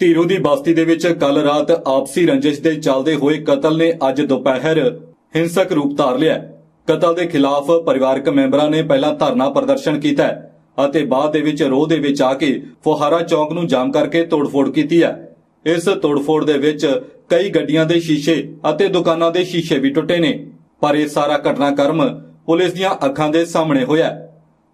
ਧੀਰੂ ਦੀ ਬਸਤੀ ਦੇ ਵਿੱਚ ਕੱਲ ਰਾਤ ਆਪਸੀ ਰੰਜਿਸ਼ ਦੇ ਚੱਲਦੇ ਹੋਏ ਕਤਲ ਨੇ ਅੱਜ ਦੁਪਹਿਰ ਹਿੰਸਕ ਰੂਪ ਧਾਰ ਲਿਆ ਕਤਲ ਦੇ ਖਿਲਾਫ ਪਰਿਵਾਰਕ ਮੈਂਬਰਾਂ ਨੇ ਪਹਿਲਾਂ ਧਰਨਾ ਪ੍ਰਦਰਸ਼ਨ ਕੀਤਾ ਅਤੇ ਬਾਅਦ ਦੇ ਵਿੱਚ ਰੋਹ ਦੇ ਵਿੱਚ ਆ ਕੇ ਫੁਹਾਰਾ ਚੌਂਕ ਨੂੰ ਜਾਮ ਕਰਕੇ ਤੋੜਫੋੜ ਕੀਤੀ ਹੈ। ਇਸ ਤੋੜਫੋੜ ਦੇ ਵਿੱਚ ਕਈ ਗੱਡੀਆਂ ਦੇ ਸ਼ੀਸ਼ੇ ਅਤੇ ਦੁਕਾਨਾਂ ਦੇ ਸ਼ੀਸ਼ੇ ਵੀ ਟੁੱਟੇ ਨੇ। ਪਰ ਇਹ ਸਾਰਾ ਘਟਨਾਕ੍ਰਮ ਪੁਲਿਸ ਦੀਆਂ ਅੱਖਾਂ ਦੇ ਸਾਹਮਣੇ ਹੋਇਆ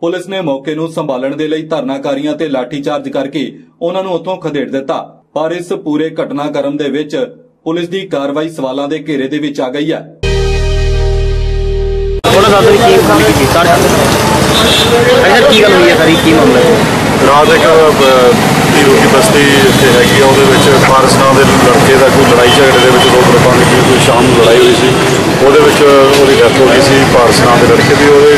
ਪੁਲਿਸ ਨੇ ਮੌਕੇ ਨੂੰ ਸੰਭਾਲਣ ਦੇ ਲਈ ਧਰਨਾਕਾਰੀਆਂ ਤੇ ਲਾਠੀਚਾਰਜ ਕਰਕੇ ਉਹਨਾਂ ਨੂੰ ਉੱਥੋਂ ਖਦੇੜ ਦਿੱਤਾ। ਪਰ ਇਸ ਪੂਰੇ ਘਟਨਾਕ੍ਰਮ ਦੇ ਵਿੱਚ ਪੁਲਿਸ ਦੀ ਕਾਰਵਾਈ ਸਵਾਲਾਂ ਦੇ ਘੇਰੇ ਦੇ ਵਿੱਚ ਆ ਗਈ ਹੈ। ਥੋੜਾ ਦੱਸ ਦਿਓ ਕੀ ਕੰਮ ਕੀ ਕੀਤਾ ਅੱਛਾ ਕੀ ਗੱਲ ਹੋਈ ਹੈ ਸਾਰੀ? ਕੀ ਮਾਮਲਾ ਹੈ ਰਾਤ ਇੱਕ ਦੀ ਬਸਤੀ ਇੱਥੇ ਹੈਗੀ ਆ ਉਹਦੇ ਵਿੱਚ ਪਾਰਸ ਨਾਂ ਦੇ ਲੜਕੇ ਦਾ ਕੋਈ ਲੜਾਈ ਝਗੜੇ ਦੇ ਵਿੱਚ ਦੋ ਗਰੁੱਪਾਂ ਦੀ ਕੋਈ ਸ਼ਾਮ ਨੂੰ ਲੜਾਈ ਹੋਈ ਸੀ। ਉਹਦੇ ਵਿੱਚ ਉਹਦੀ ਡੈਥ ਹੋ ਗਈ ਸੀ ਪਾਰਸ ਨਾਂ ਦੇ ਲੜਕੇ ਦੀ। ਉਹਦੇ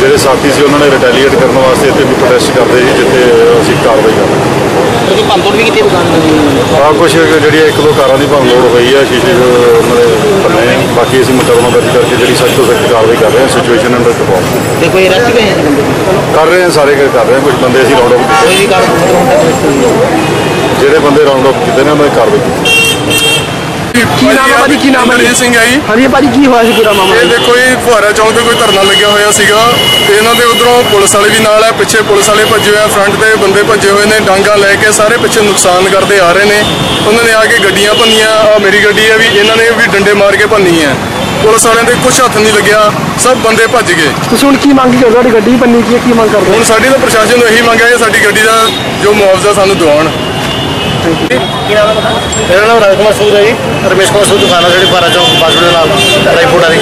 ਜਿਹੜੇ ਸਾਥੀ ਸੀ ਉਹਨਾਂ ਨੇ ਰਿਟੈਲੀਏਟ ਕਰਨ ਵਾਸਤੇ ਇੱਥੇ ਕੋਈ ਪ੍ਰੋਟੈਸਟ ਕਰਦੇ ਸੀ ਜਿੱਥੇ ਅਸੀਂ ਕਾਰਵਾਈ ਕਰ ਰਹੇ ਕਿਉਂਕਿ ਭੰਤੋੜ ਵੀ ਕੀਤੀ ਦੁਕਾਨ? ਦੀ ਆ ਕੁਝ ਜਿਹੜੀਆਂ ਇੱਕ ਦੋ ਕਾਰਾਂ ਦੀ ਭੰਨਤੋੜ ਹੋਈ ਹੈ ਸ਼ੀਸ਼ੇ ਆ। ਬਾਕੀ ਅਸੀਂ ਮੁਕੱਦਮਾ ਦਰਜ ਕਰਕੇ ਜਿਹੜੀ ਸਖਤ ਤੋਂ ਸਖਤ ਕਾਰਵਾਈ ਕਰ ਰਹੇ ਹਾਂ ਸਿਚੁਏਸ਼ਨ ਅੰਡਰ ਕੰਟਰੋਲ ਤੇ ਕੋਈ ਅਰੈਸਟ ਵੀ ਹੈ ਜੀ ਬੰਦੇ ਦੀ? ਕਰ ਰਹੇ ਹਾਂ ਸਾਰੇ ਕਰ ਰਹੇ ਹਾਂ ਕੁਝ ਬੰਦੇ ਅਸੀਂ ਰਾਉਂਡ ਅਪ ਕੋਈ ਵੀ ਹੁਣ ਤੱਕ ਹੋਇਆ। ਜਿਹੜੇ ਬੰਦੇ ਰਾਉਂਡ ਅਪ ਕੀਤੇ ਨੇ ਉਹਨਾਂ ਦੀ ਕਾਰਵਾਈ ਕੀਤੀ ਕੀ ਨਾਮ ਹੈ ਭਾਜੀ ਕੀ ਨਾਮ ਹੈ ਮਨਜੀਤ ਸਿੰਘ ਹੈ ਜੀ। ਹਾਂਜੀ ਭਾਜੀ ਕੀ ਹੋਇਆ ਸੀ? ਪੂਰਾ ਮਾਮਲਾ ਇਹ ਦੇਖੋ ਜੀ ਫੁਹਾਰਾ ਚੌਂਕ ਤੇ ਕੋਈ ਧਰਨਾ ਲੱਗਿਆ ਹੋਇਆ ਸੀਗਾ। ਤੇ ਇਹਨਾਂ ਦੇ ਉਧਰੋਂ ਪੁਲਿਸ ਵਾਲੇ ਵੀ ਨਾਲ ਹੈ ਪਿੱਛੇ ਪੁਲਿਸ ਵਾਲੇ ਭੱਜੇ ਹੋਏ ਆ ਫਰੰਟ ਤੇ ਬੰਦੇ ਭੱਜੇ ਹੋਏ ਨੇ ਡਾਂਗਾ ਲੈ ਕੇ ਸਾਰੇ ਪਿੱਛੇ ਨੁਕਸਾਨ ਕਰਦੇ ਆ ਰਹੇ ਨੇ। ਉਹਨਾਂ ਨੇ ਆ ਕੇ ਗੱਡੀਆਂ ਭੰਨੀਆਂ ਆ ਮੇਰੀ ਗੱਡੀ ਹੈ ਵੀ ਇਹਨਾਂ ਨੇ ਵੀ ਡੰਡੇ ਮਾਰ ਕੇ ਭੰਨੀ ਹੈ ਪੁਲਿਸ ਵਾਲਿਆਂ ਦੇ ਕੁਝ ਹੱਥ ਨਹੀਂ ਲੱਗਿਆ ਸਭ ਬੰਦੇ ਭੱਜ ਗਏ। ਤੁਸੀਂ ਹੁਣ ਕੀ ਮੰਗ ਕਰਦੇ ਹੋ? ਤੁਹਾਡੀ ਗੱਡੀ ਪੰਨੀ ਕੀ ਹੈ, ਕੀ ਮੰਗ ਕਰਦੇ ਹੋ? ਹੁਣ ਸਾਡੀ ਤਾਂ ਪ੍ਰਸ਼ਾਸਨ ਨੂੰ ਇਹੀ ਮੰਗਿਆ ਕਿ ਸਾਡੀ ਗੱਡੀ ਦਾ ਜੋ ਮੁਆਵਜ਼ਾ ਸਾਨੂੰ ਦਿਵਾਉਣ। ਮੇਰਾ ਨਾਮ ਰਾਜ ਕੁਮਾਰ ਸੂਦ ਹੈ ਜੀ। ਰਮੇਸ਼ ਕੁਮਾਰ ਸੂਦ ਦੁਕਾਨ ਜਿਹੜੀ ਬਾਰਾ ਚੌਂਕ ਬਾਸੂ ਦੇ ਨਾਲ ਰਾਈਪੋਰਟਾ ਦੀ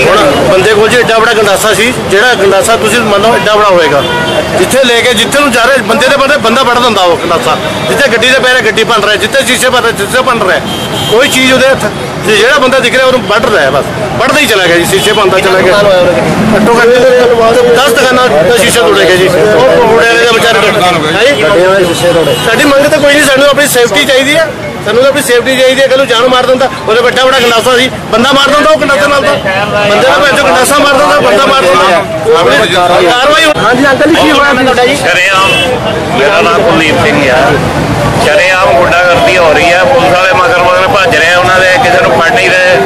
ਹੁਣ ਬੰਦੇ ਕੋਲ ਜੀ ਏਡਾ ਬੜਾ ਗੰਡਾਸਾ ਸੀ, ਜਿਹੜਾ ਗੰਡਾਸਾ ਤੁਸੀਂ ਮੰਨੋ ਏਡਾ ਬੜਾ ਹੋਏਗਾ। ਜਿੱਥੇ ਲੈ ਕੇ, ਜਿੱਥੇ ਨੂੰ ਜਾ ਰਹੇ, ਬੰਦੇ ਦੇ ਬੰਦੇ, ਬੰਦਾ ਵੜ ਹੁੰਦਾ ਉਹ ਗੰਡਾਸਾ ਜਿੱਥੇ ਗੱਡੀ ਦੇ ਪੈਰੇ ਗੱਡੀ ਭੰਨ ਰਿਹਾ, ਜਿੱਥੇ ਸ਼ੀਸ਼ੇ ਭੰਨ ਰਿਹਾ, ਜਿੱਥੇ ਭੰਨ ਰਿਹਾ। ਕੋਈ ਚੀਜ਼ ਉਹਦੇ ਹੱਥ, ਤੇ ਜਿਹੜਾ ਬੰਦਾ ਦਿਖ ਰਿਹਾ, ਉਹਨੂੰ ਵੱਢ ਰਿਹਾ ਬਸ। ਵੱਢਦਾ ਹੀ ਚਲਾ ਗਿਆ ਜੀ, ਸ਼ੀਸ਼ੇ ਭੰਨਦਾ ਚਲਾ ਗਿਆ। ਘੱਟੋ ਘੱਟ 10 ਦੁਕਾਨਾਂ ਦਾ ਸ਼ੀਸ਼ਾ ਤੋੜੇ ਗਿਆ ਜੀ। ਉਹ ਮੁੰਡੇ ਵਾਲੇ ਵਿਚਾਰੇ। ਹੈ ਜੀ ਸਾਡੀ ਮੰਗ ਤਾਂ ਕੋਈ ਨਹੀਂ ਸਾਨੂੰ ਆਪਣੀ ਸੇਫਟੀ ਚਾਹੀਦੀ ਹੈ ਸਾਨੂੰ ਤਾਂ ਆਪਣੀ ਸੇਫਟੀ ਚਾਹੀਦੀ ਹੈ ਕੱਲ ਜਾਨ ਮਾਰ ਦਿੰਦਾ। ਉਹਦੇ ਵੱਡਾ ਵੱਡਾ ਗੰਡਾਸਾ ਸੀ ਬੰਦਾ ਮਾਰ ਦਿੰਦਾ ਉਹ ਗੰਡਾਸੇ ਨਾਲ ਤਾਂ। ਬੰਦੇ ਦਾ ਭੈਣ ਚੋਂ ਗੰਡਾਸਾ ਮਾਰ ਦਿੰਦਾ ਬੰਦਾ ਮਾਰ ਦਿੰਦਾ। ਆਪਣੀ ਕਾਰਵਾਈ ਹਾਂਜੀ ਅੰਕਲ ਜੀ ਕੀ ਹੋਇਆ ਤੁਹਾਡਾ ਜੀ? ਸ਼ਰੇਆਮ ਮੇਰਾ ਨਾਮ ਕੁਲਦੀਪ ਸਿੰਘ ਆ। ਸ਼ਰੇਆਮ ਗੁੰਡਾਗਰਦੀ ਹੋ ਰਹੀ ਹੈ ਪੁਲਿਸ ਵਾਲੇ ਮਗਰ ਮਗਰ ਭੱਜ ਰਹੇ ਆ, ਉਹਨਾਂ ਦੇ ਕਿਸੇ ਨੂੰ ਫੜ ਨਹੀਂ ਰਹੇ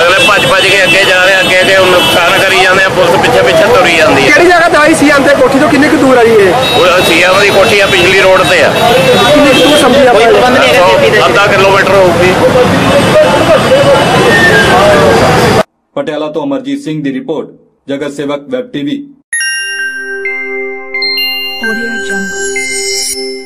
ਅਗਲੇ ਭੱਜ ਭੱਜ ਕੇ ਅੱਗੇ ਜਾ ਰਹੇ ਆ, ਅੱਗੇ ਤੇ ਉਹ ਨੁਕਸਾਨ ਕਰੀ ਜਾਂਦੇ ਆ ਪੁਲਿਸ ਪਿੱਛੇ ਪਿੱਛੇ ਤੁਰੀ ਜਾਂਦੀ ਹੈ ਕਿਹੜੀ ਜਗ੍ਹਾ ਤੇ ਆਈ ਸੀ ਅੰਤੇ ਕੋਠੀ ਤੋਂ? ਕਿੰਨੇ ਕੁ ਦੂਰ ਆ ਜੀ ਇਹ? ਉਹ ਸੀਐਮ ਦੀ ਕੋਠੀ ਆ ਪਿਛਲੀ ਰੋਡ ਤੇ ਆ। ਕਿੰਨੇ ਕੁ ਦੂਰ ਸਮਝੀ ਆਪਾਂ ਇਹ? ਸੌ- ਅੱਧਾ ਕਿਲੋਮੀਟਰ ਹੋਊਗੀ। ਪਟਿਆਲਾ ਤੋਂ ਅਮਰਜੀਤ ਸਿੰਘ ਦੀ ਰਿਪੋਰਟ ਜਗਤ ਸੇਵਕ ਵੈਬ ਟੀਵੀ। Audio Jungle.